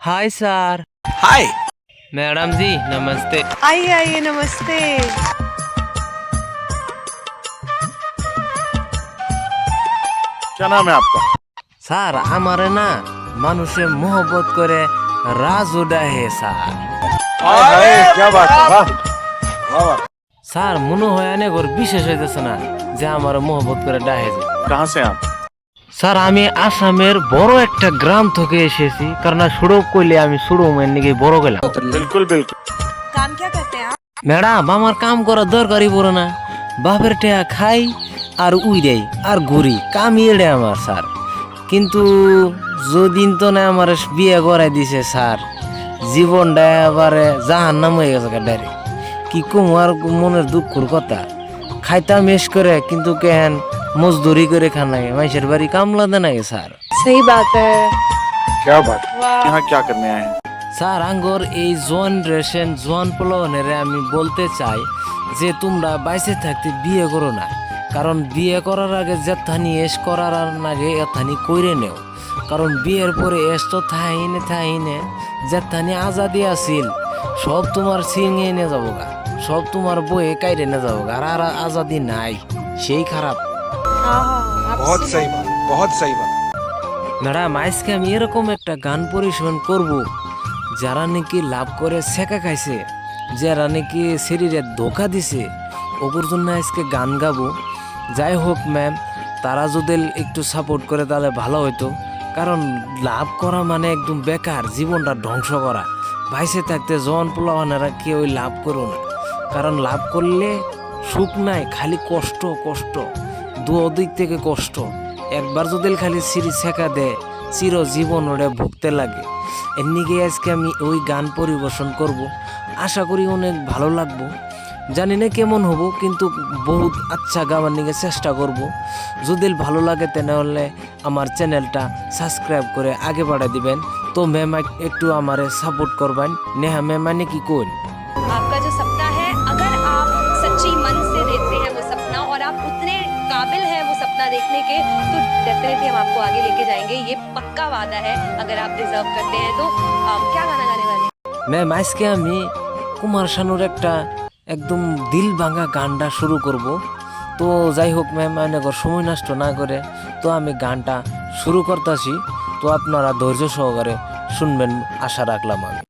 Hi sir hi madam जी नमस्ते आइए आइए नमस्ते क्या नाम है आपका স্যার আমারে না মানুষে মোহব্বত করে রাজু ডাহে স্যার हाय क्या बात है वाह वाह वाह স্যার মনে হয় অনেক ওর বিশেষ হইতেছে না যে আমার মোহব্বত করে ডাহে যে कहाँ से आप স্যার আমি আসামের বড় একটা গ্রাম থেকে এসেছি। কারণ সুড়ো কইলে আমি সুড়ো নিকে বড় গেলাম। বিলকুল বিলকুল। ম্যাডাম আমার কাম করা দরকারই পড়ে না। বাপের টেয়া খাই আর উই দেয় আর ঘুরি। কামিয়ে দেয় আমার স্যার। কিন্তু যদিন তো না আমার বিয়ে করাই দিছে স্যার জীবনটা এবারে জাহান নাম হয়ে গেছে ডাইরে কি কম আর মনের দুঃখর কথা? খাইতাম এস করে কিন্তু কেহেন মজদুরি করে খান লাগে মানুষের বাড়ি কামলা দেন আগে স্যার सही बात है क्या बात है वाह यहाँ क्या करने आए हैं স্যার আঙ্গর এই জোয়ান রেশন জোয়ান পোলনের আমি বলতে চাই যে তোমরা বাইসে থাকতে বিয়ে করো না কারণ বিয়ে করার আগে যেথানি এস করার আগে এথানি কইরে নেও কারণ বিয়ের পরে এস তো থাইনে থাইনে যেথানি আজাদি আছিল সব তোমার সিঙে নিয়ে যাবো গা সব তোমার বইয়ে কাইরে নিয়ে যাবো গা আর আর আজাদি নাই সেই খারাপ हाँ हाँ आप बहुत सही बात बहुत सही बात ম্যাডাম আজকে আমি এরকম একটা গান পরিবেশন করব যারা নাকি লাভ করে শেখা খাইছে যারা নাকি শরীরে ধোকা দিছে ওগুর জন্য আজকে গান গাবো যাই হোক ম্যাম তারা যদি একটু সাপোর্ট করে তাহলে ভালো হতো কারণ লাভ করা মানে একদম বেকার জীবনটা ধ্বংস করা ভাইসে থাকতে জন পোলাওয়ানেরা কেউ লাভ করো না কারণ লাভ করলে সুখ নাই খালি কষ্ট কষ্ট দু দিক থেকে কষ্ট। একবার যদি খালি সিঁড়ি শেখা দেয় চির জীবন ওটা ভুগতে লাগে। এমনিকে আজকে আমি ওই গান পরিবেশন করব। আশা করি অনেক ভালো লাগবো। জানি না কেমন হব, কিন্তু বহুত আচ্ছা গাওয়ার নিকে চেষ্টা করব। যদি ভালো লাগে তাহলে আমার চ্যানেলটা সাবস্ক্রাইব করে আগে বাড়াই দিবেন। তো ম্যাম, একটু আমারে সাপোর্ট করবেন। নেহা ম্যাম মানে কি কোন देखने के तो डेफिनेटली हम आपको आगे लेके जाएंगे ये पक्का वादा है अगर आप डिजर्व करते हैं तो आप क्या गाना गाने वाले हैं ম্যাম আজকে আমি কুমার শানুর একটা একদম দিল ভাঙা গানটা শুরু করব তো যাই হোক ম্যাম অনেক সময় নষ্ট না করে তো আমি গানটা শুরু করতেছি তো আপনারা ধৈর্য সহকারে শুনবেন আশা রাখলাম আমি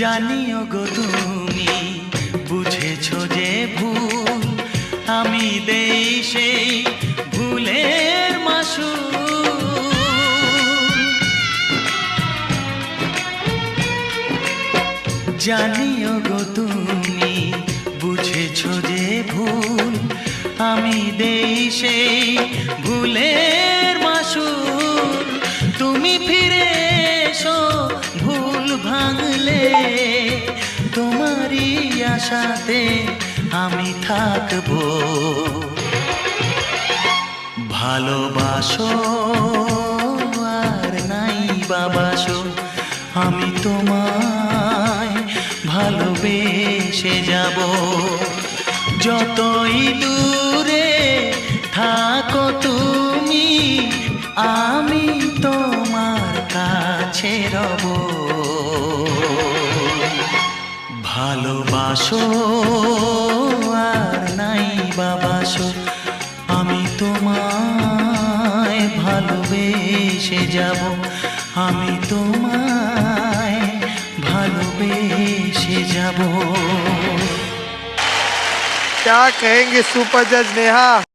জানিও গো তুমি, বুঝেছ যে ভুল আমি দেই সেই ভুলের মাসু জানিও গো তুমি, বুঝেছ যে ভুল আমি দেই সেই ভুলের মাসুল। তুমি ভাঙলে তোমারই আশাতে আমি থাকব। ভালোবাসো আর নাই বাবাসো, আমি তোমায় ভালোবেসে যাব। যতই দূরে থাকো তুমি আমি ভালোবাসো আর নাই বাবাসো আমি তোমায় ভালোবেসে যাব আমি তোমায় ভালোবেসে যাব क्या कहेंगे सुपर जज नेहा